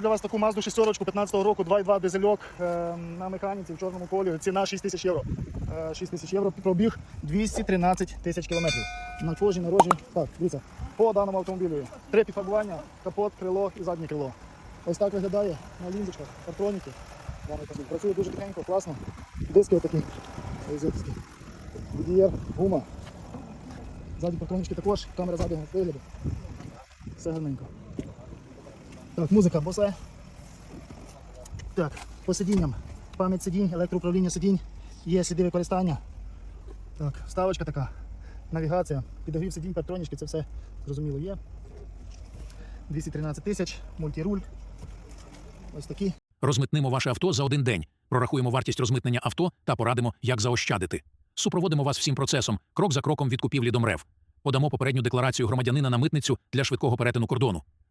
Для вас таку Mazda 6 15 року, 2.2 дизельок е, на механіці в чорному колі. Ціна 6 тисяч євро. Е, 6 тисяч євро, пробіг 213 тисяч кілометрів. На кожній нарожі. Так, дивіться, по даному автомобілю. Три підфарбування, капот, крило і заднє крило. Ось так виглядає на лінзочках, автомобіль. Працює дуже тихенько, класно. Диски отакі. Диски. Гума. Задні партронічки також, камера заднього вигляду. Все гарненько. Так, музика босе. Так, по сидінням. Пам'ять сидінь, електроуправління сидінь, є сліди використання. Так, вставочка така, навігація, підогрів сидінь, патронічки, це все зрозуміло є. 213 тисяч, мультируль. Ось такі. Розмитнимо ваше авто за один день. Прорахуємо вартість розмитнення авто та порадимо, як заощадити. Супроводимо вас всім процесом, крок за кроком від купівлі до МРЕВ. Подамо попередню декларацію громадянина на митницю для швидкого перетину кордону.